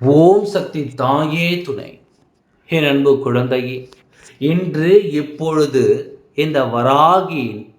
ஓம் சக்தி தாயே துணை. என் அன்பு குழந்தையே இன்று இப்பொழுது இந்த வராகியின்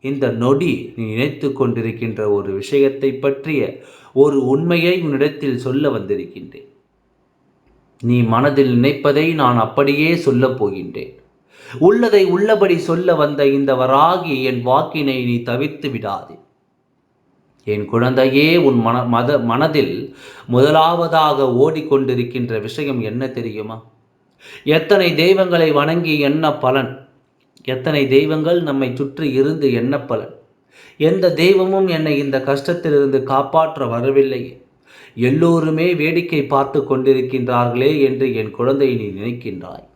இந்த நொடி நீ நினைத்து கொண்டிருக்கின்ற ஒரு விஷயத்தை பற்றிய ஒரு உண்மையை உன்னிடத்தில் சொல்ல வந்திருக்கின்றேன். நீ மனதில் நினைப்பதை நான் அப்படியே சொல்லப் போகின்றேன். உள்ளதை உள்ளபடி சொல்ல வந்த இந்த வராகி என் வாக்கினை நீ தவிர்த்து விடாதே. என் குழந்தையே உன் மன மத மனதில் முதலாவதாக ஓடிக்கொண்டிருக்கின்ற விஷயம் என்ன தெரியுமா? எத்தனை தெய்வங்களை வணங்கி என்ன பலன்? எத்தனை தெய்வங்கள் நம்மை சுற்றி இருந்து என்ன பலன்? எந்த தெய்வமும் என்னை இந்த கஷ்டத்திலிருந்து காப்பாற்ற வரவில்லையே. எல்லோருமே வேடிக்கை பார்த்து கொண்டிருக்கின்றார்களே என்று என் குழந்தையை நீ நினைக்கின்றாய்.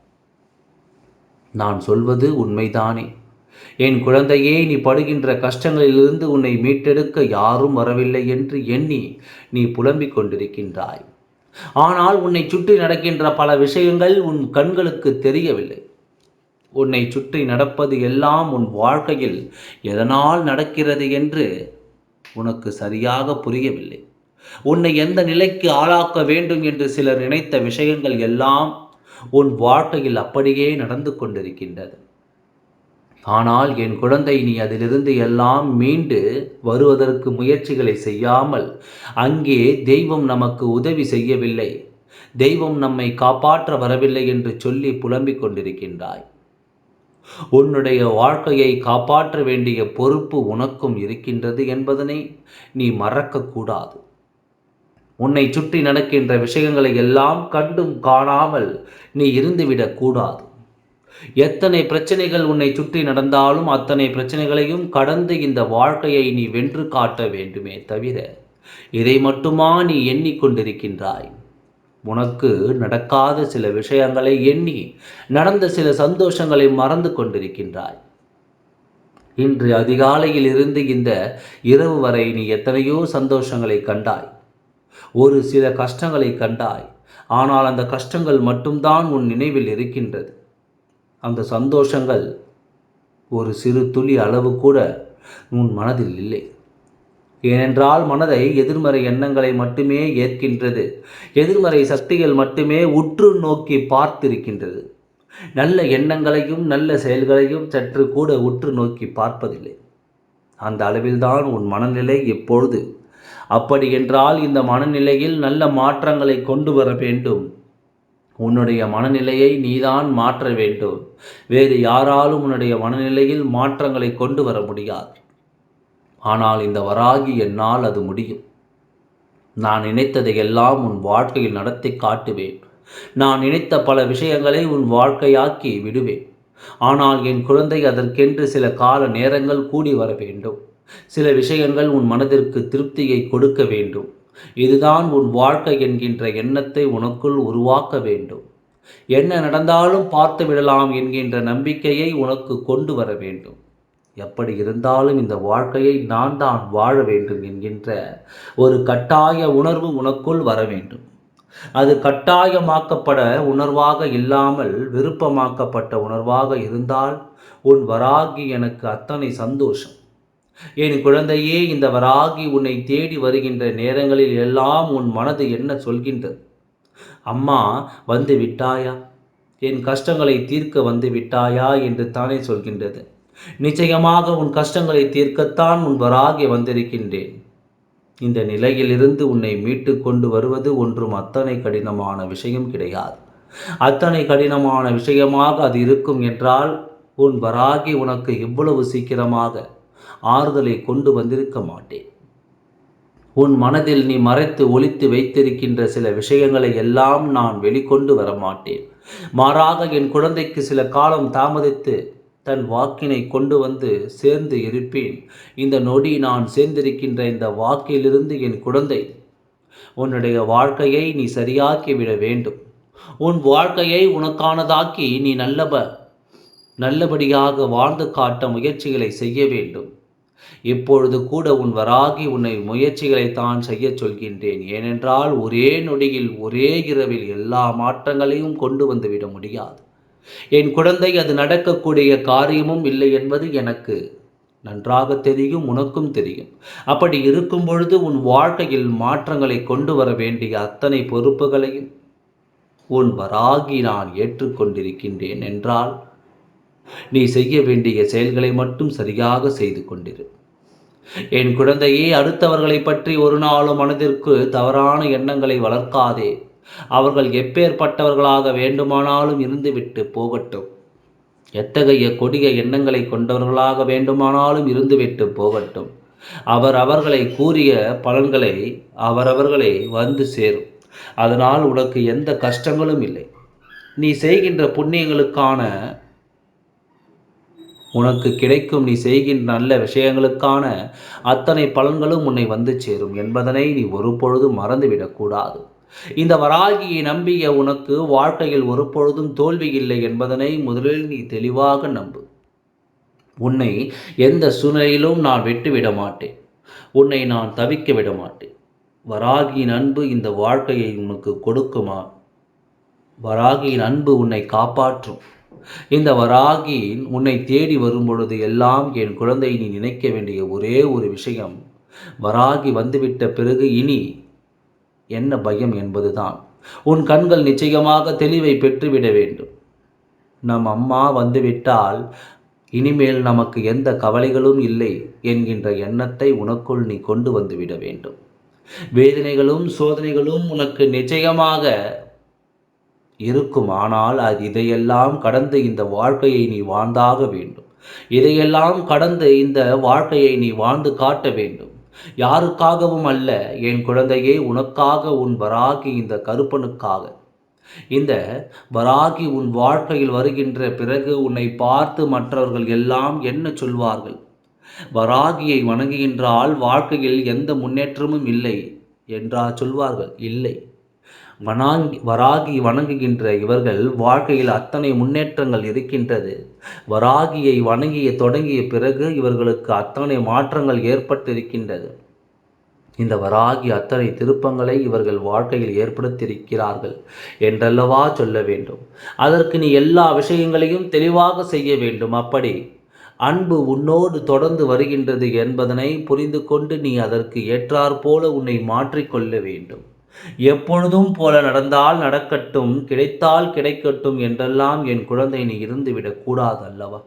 நான் சொல்வது உண்மைதானே? என் குழந்தையே நீ படுகின்ற கஷ்டங்களிலிருந்து உன்னை மீட்டெடுக்க யாரும் வரவில்லை என்று எண்ணி நீ புலம்பிக் கொண்டிருக்கின்றாய். ஆனால் உன்னை சுற்றி நடக்கின்ற பல விஷயங்கள் உன் கண்களுக்கு தெரியவில்லை. உன்னை சுற்றி நடப்பது எல்லாம் உன் வாழ்க்கையில் எதனால் நடக்கிறது என்று உனக்கு சரியாக புரியவில்லை. உன்னை எந்த நிலைக்கு ஆளாக்க வேண்டும் என்று சிலர் நினைத்த விஷயங்கள் எல்லாம் உன் வாழ்க்கையில் அப்படியே நடந்து கொண்டிருக்கின்றது ஆனால் என் குழந்தை நீ அதிலிருந்து எல்லாம் மீண்டு வருவதற்கு முயற்சிகளை செய்யாமல் அங்கே தெய்வம் நமக்கு உதவி செய்யவில்லை. தெய்வம் நம்மை காப்பாற்ற வரவில்லை என்று சொல்லி புலம்பிக் கொண்டிருக்கின்றாய். உன்னுடைய வாழ்க்கையை காப்பாற்ற வேண்டிய பொறுப்பு உனக்கும் இருக்கின்றது என்பதனை நீ மறக்கக்கூடாது உன்னை சுற்றி நடக்கின்ற விஷயங்களை எல்லாம் கண்டும் காணாமல் நீ இருந்துவிடக்கூடாது எத்தனை பிரச்சனைகள் உன்னை சுற்றி நடந்தாலும் அத்தனை பிரச்சனைகளையும் கடந்து இந்த வாழ்க்கையை நீ வென்று காட்ட வேண்டுமே தவிர இதை மட்டுமா நீ எண்ணிக்கொண்டிருக்கின்றாய்? உனக்கு நடக்காத சில விஷயங்களை எண்ணி நடந்த சில சந்தோஷங்களை மறந்து கொண்டிருக்கின்றாய். இன்று அதிகாலையில் இருந்து இந்த இரவு வரை நீ எத்தனையோ சந்தோஷங்களை கண்டாய். ஒரு சில கஷ்டங்களை கண்டாய். ஆனால் அந்த கஷ்டங்கள் மட்டும்தான் உன் நினைவில் இருக்கின்றது. அந்த சந்தோஷங்கள் ஒரு சிறு துளி அளவு கூட உன் மனதில் இல்லை. ஏனென்றால் மனதை எதிர்மறை எண்ணங்களை மட்டுமே ஏற்கின்றது. எதிர்மறை சக்திகள் மட்டுமே உற்று நோக்கி பார்த்திருக்கின்றது. நல்ல எண்ணங்களையும் நல்ல செயல்களையும் சற்று கூட உற்று நோக்கி பார்ப்பதில்லை. அந்த அளவில்தான் உன் மனநிலை எப்பொழுது? அப்படி என்றால் இந்த மனநிலையில் நல்ல மாற்றங்களை கொண்டு வர வேண்டும். உன்னுடைய மனநிலையை நீதான் மாற்ற வேண்டும். வேறு யாராலும் உன்னுடைய மனநிலையில் மாற்றங்களை கொண்டு வர முடியாது. ஆனால் இந்த வராகி என்னால் அது முடியும். நான் நினைத்ததை எல்லாம் உன் வாழ்க்கையில் நடத்தி காட்டுவேன். நான் நினைத்த பல விஷயங்களை உன் வாழ்க்கையாக்கி விடுவேன். ஆனால் என் குழந்தை அதற்கென்று சில கால நேரங்கள் கூடி வர வேண்டும். சில விஷயங்கள் உன் மனதிற்கு திருப்தியை கொடுக்க வேண்டும். இதுதான் உன் வாழ்க்கை என்கின்ற எண்ணத்தை உனக்குள் உருவாக்க வேண்டும். என்ன நடந்தாலும் பார்த்து விடலாம் என்கின்ற நம்பிக்கையை உனக்கு கொண்டு வர வேண்டும். எப்படி இருந்தாலும் இந்த வாழ்க்கையை நான் தான் வாழ வேண்டும் என்கின்ற ஒரு கட்டாய உணர்வு உனக்குள் வர வேண்டும். அது கட்டாயமாக்கப்பட உணர்வாக இல்லாமல் விருப்பமாக்கப்பட்ட உணர்வாக இருந்தால் உன் வராகி எனக்கு அத்தனை சந்தோஷம். என் குழந்தையே இந்த வராகி உன்னை தேடி வருகின்ற நேரங்களில் எல்லாம் உன் மனது என்ன சொல்கின்றது? அம்மா வந்து விட்டாயா? என் கஷ்டங்களை தீர்க்க வந்து விட்டாயா என்று தானே சொல்கின்றது. நிச்சயமாக உன் கஷ்டங்களை தீர்க்கத்தான் உன் வராகி வந்திருக்கின்றேன். இந்த நிலையிலிருந்து உன்னை மீட்டு கொண்டு வருவது ஒன்றும் அத்தனை கடினமான விஷயம் கிடையாது. அத்தனை கடினமான விஷயமாக அது இருக்கும் என்றால் உன் வராகி உனக்கு இவ்வளவு சீக்கிரமாக ஆறுதலை கொண்டு வந்திருக்க மாட்டேன். உன் மனதில் நீ மறைத்து ஒழித்து வைத்திருக்கின்ற சில விஷயங்களை எல்லாம் நான் வெளிக்கொண்டு வர மாட்டேன். மாறாக என் குழந்தைக்கு சில காலம் தாமதித்து தன் வாக்கினை கொண்டு வந்து சேர்ந்து இருப்பேன். இந்த நொடி நான் சேர்ந்திருக்கின்ற இந்த வாக்கிலிருந்து என் குழந்தை உன்னுடைய வாழ்க்கையை நீ சரியாக்கி விட வேண்டும். உன் வாழ்க்கையை உனக்கானதாக்கி நீ நல்லப நல்லபடியாக வாழ்ந்து காட்ட முயற்சிகளை செய்ய வேண்டும். இப்பொழுது கூட உன் வராகி உன்னை முயற்சிகளை தான் செய்ய சொல்கின்றேன். ஏனென்றால் ஒரே நொடியில் ஒரே இரவில் எல்லா மாற்றங்களையும் கொண்டு வந்துவிட முடியாது. என் குழந்தை அது நடக்கக்கூடிய காரியமும் இல்லை என்பது எனக்கு நன்றாக தெரியும் உனக்கும் தெரியும். அப்படி இருக்கும் பொழுது உன் வாழ்க்கையில் மாற்றங்களை கொண்டு வர வேண்டிய அத்தனை பொறுப்புகளையும் உன் வராகி நான் ஏற்றுக்கொண்டிருக்கின்றேன் என்றால் நீ செய்ய வேண்டிய செயல்களை மட்டும் சரியாக செய்து கொண்டிரு. என் குழந்தையே அடுத்தவர்களை பற்றி ஒரு நாளும் மனதிற்கு தவறான எண்ணங்களை வளர்க்காதே. அவர்கள் எப்பேற்பட்டவர்களாக வேண்டுமானாலும் இருந்துவிட்டு போகட்டும். எத்தகைய கொடிய எண்ணங்களை கொண்டவர்களாக வேண்டுமானாலும் இருந்துவிட்டு போகட்டும். அவர் அவர்களை கூறிய பலன்களை அவரவர்களை வந்து சேரும். அதனால் உனக்கு எந்த கஷ்டங்களும் இல்லை. நீ செய்கின்ற புண்ணியங்களுக்கான உனக்கு கிடைக்கும் நீ செய்கின்ற நல்ல விஷயங்களுக்கான அத்தனை பலன்களும் உன்னை வந்து சேரும் என்பதனை நீ ஒருபொழுதும் மறந்துவிடக்கூடாது. இந்த வராகியை நம்பிய உனக்கு வாழ்க்கையில் ஒரு பொழுதும் தோல்வி இல்லை என்பதனை முதலில் நீ தெளிவாக நம்பு. உன்னை எந்த சூழ்நிலையிலும் நான் விட்டுவிட மாட்டேன். உன்னை நான் தவிக்க விட மாட்டேன். வராகியின் அன்பு இந்த வாழ்க்கையை உனக்கு கொடுக்குமா? வராகியின் அன்பு உன்னை காப்பாற்றும். இந்த வராகி உன்னை தேடி வரும் பொழுது எல்லாம் என் குழந்தை நீ நினைக்க வேண்டிய ஒரே ஒரு விஷயம். வராகி வந்துவிட்ட பிறகு இனி என்ன பயம் என்பதுதான். உன் கண்கள் நிச்சயமாக தெளிவை பெற்றுவிட வேண்டும். நம் அம்மா வந்துவிட்டால் இனிமேல் நமக்கு எந்த கவலைகளும் இல்லை என்கின்ற எண்ணத்தை உனக்குள் நீ கொண்டு வந்துவிட வேண்டும். வேதனைகளும் சோதனைகளும் உனக்கு நிச்சயமாக இருக்கும் ஆனால் அது இதையெல்லாம் கடந்து இந்த வாழ்க்கையை நீ வாழ்ந்தாக வேண்டும். இதையெல்லாம் கடந்து இந்த வாழ்க்கையை நீ வாழ்ந்து காட்ட வேண்டும். யாருக்காகவும் அல்ல என் குழந்தையே உனக்காக உன் வராகி இந்த கருப்பனுக்காக. இந்த வராகி உன் வாழ்க்கையில் வருகின்ற பிறகு உன்னை பார்த்து மற்றவர்கள் எல்லாம் என்ன சொல்வார்கள்? வராகியை வணங்குகின்றால் வாழ்க்கையில் எந்த முன்னேற்றமும் இல்லை என்றா சொல்வார்கள்? இல்லை. வனாங்கி வராகி வணங்குகின்ற இவர்கள் வாழ்க்கையில் அத்தனை முன்னேற்றங்கள் இருக்கின்றது. வராகியை வணங்கிய தொடங்கிய பிறகு இவர்களுக்கு அத்தனை மாற்றங்கள் ஏற்பட்டிருக்கின்றது. இந்த வராகி அத்தனை திருப்பங்களை இவர்கள் வாழ்க்கையில் ஏற்படுத்தியிருக்கிறார்கள் என்றல்லவா சொல்ல வேண்டும். அதற்கு நீ எல்லா விஷயங்களையும் தெளிவாக செய்ய வேண்டும். அப்படி அன்பு உன்னோடு தொடர்ந்து வருகின்றது என்பதனை புரிந்து கொண்டு நீ அதற்கு ஏற்றாற்போல உன்னை மாற்றிக்கொள்ள வேண்டும். எப்பொழுதும் போல நடந்தால் நடக்கட்டும் கிடைத்தால் கிடைக்கட்டும் என்றெல்லாம் என் குழந்தை நீ இருந்துவிடக் கூடாது அல்லவா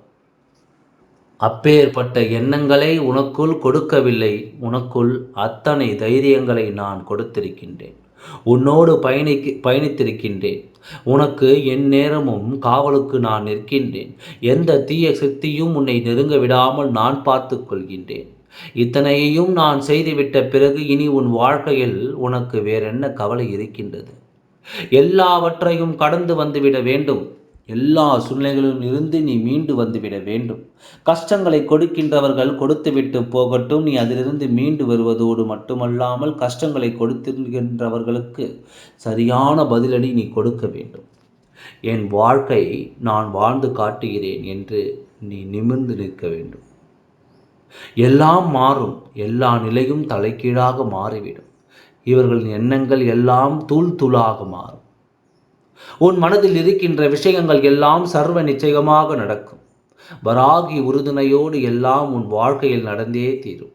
அப்பேற்பட்ட எண்ணங்களை உனக்குள் கொடுக்கவில்லை உனக்குள் அத்தனை தைரியங்களை நான் கொடுத்திருக்கின்றேன். உன்னோடு பயணிக்கு பயணித்திருக்கின்றேன். உனக்கு என் நேரமும் காவலுக்கு நான் நிற்கின்றேன். எந்த தீய சக்தியும் உன்னை நெருங்க விடாமல் நான் பார்த்து கொள்கின்றேன். இத்தனையையும் நான் செய்துவிட்ட பிறகு இனி உன் வாழ்க்கையில் உனக்கு வேறென்ன கவலை இருக்கின்றது? எல்லாவற்றையும் கடந்து வந்துவிட வேண்டும். எல்லா சூழ்நிலைகளிலும் இருந்து நீ மீண்டு வந்துவிட வேண்டும். கஷ்டங்களை கொடுக்கின்றவர்கள் கொடுத்துவிட்டு போகட்டும். நீ அதிலிருந்து மீண்டு வருவதோடு மட்டுமல்லாமல் கஷ்டங்களை கொடுத்திருக்கின்றவர்களுக்கு சரியான பதிலடி நீ கொடுக்க வேண்டும். என் வாழ்க்கை நான் வாழ்ந்து காட்டுகிறேன் என்று நீ நிமிர்ந்து நிற்க வேண்டும். எல்லாம் மாறும். எல்லா நிலையும் தலைக்கீழாக மாறிவிடும். இவர்களின் எண்ணங்கள் எல்லாம் தூள் தூளாக மாறும். உன் மனதில் இருக்கின்ற விஷயங்கள் எல்லாம் சர்வ நிச்சயமாக நடக்கும். வராகி உறுதுணையோடு எல்லாம் உன் வாழ்க்கையில் நடந்தே தீரும்.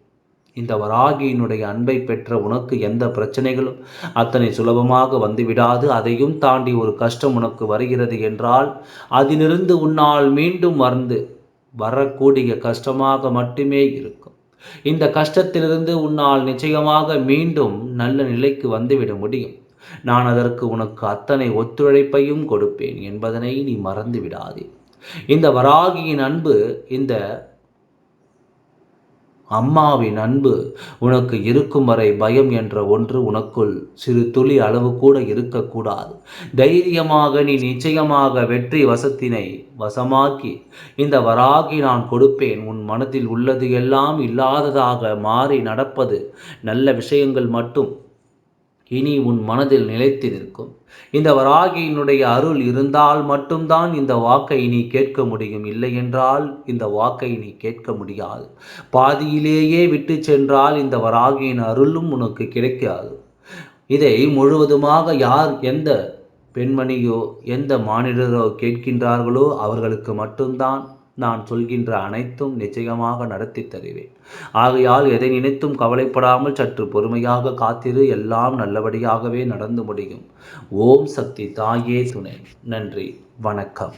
இந்த வராகியினுடைய அன்பை பெற்ற உனக்கு எந்த பிரச்சனைகளும் அத்தனை சுலபமாக வந்துவிடாது. அதையும் தாண்டி ஒரு கஷ்டம் உனக்கு வருகிறது என்றால் அதிலிருந்து உன்னால் மீண்டும் வந்து வரக்கூடிய கஷ்டமாக மட்டுமே இருக்கும். இந்த கஷ்டத்திலிருந்து உன்னால் நிச்சயமாக மீண்டும் நல்ல நிலைக்கு வந்துவிட முடியும். நான் அதற்கு உனக்கு அத்தனை ஒத்துழைப்பையும் கொடுப்பேன் என்பதனை நீ மறந்து விடாதே இந்த வராகியின் அன்பு இந்த அம்மாவின் அன்பு உனக்கு இருக்கும் வரை பயம் என்ற ஒன்று உனக்குள் சிறு துளி அளவு கூட இருக்கக்கூடாது. தைரியமாக நீ நிச்சயமாக வெற்றி வசத்தினை வசமாக்கி இந்த வராகி நான் கொடுப்பேன். உன் மனதில் உள்ளது எல்லாம் இல்லாததாக மாறி நடப்பது நல்ல விஷயங்கள் மட்டும். இனி உன் மனதில் நிலைத்து நிற்கும். இந்த வராகியினுடைய அருள் இருந்தால் மட்டும்தான் இந்த வாக்கை நீ கேட்க முடியும். இல்லை என்றால் இந்த வாக்கை நீ கேட்க முடியாது. பாதியிலேயே விட்டு சென்றால் இந்த வராகியின் அருளும் உனக்கு கிடைக்காது. இதை முழுவதுமாக யார் எந்த பெண்மணியோ எந்த மானிடரோ கேட்கின்றார்களோ அவர்களுக்கு மட்டும்தான். நான் சொல்கின்ற அனைத்தும் நிச்சயமாக நடத்தி தருவேன். ஆகையால் எதை நினைத்தும் கவலைப்படாமல் சற்று பொறுமையாக காத்திரு எல்லாம் நல்லபடியாகவே நடந்து முடியும். ஓம் சக்தி தாயே துணை. நன்றி. வணக்கம்.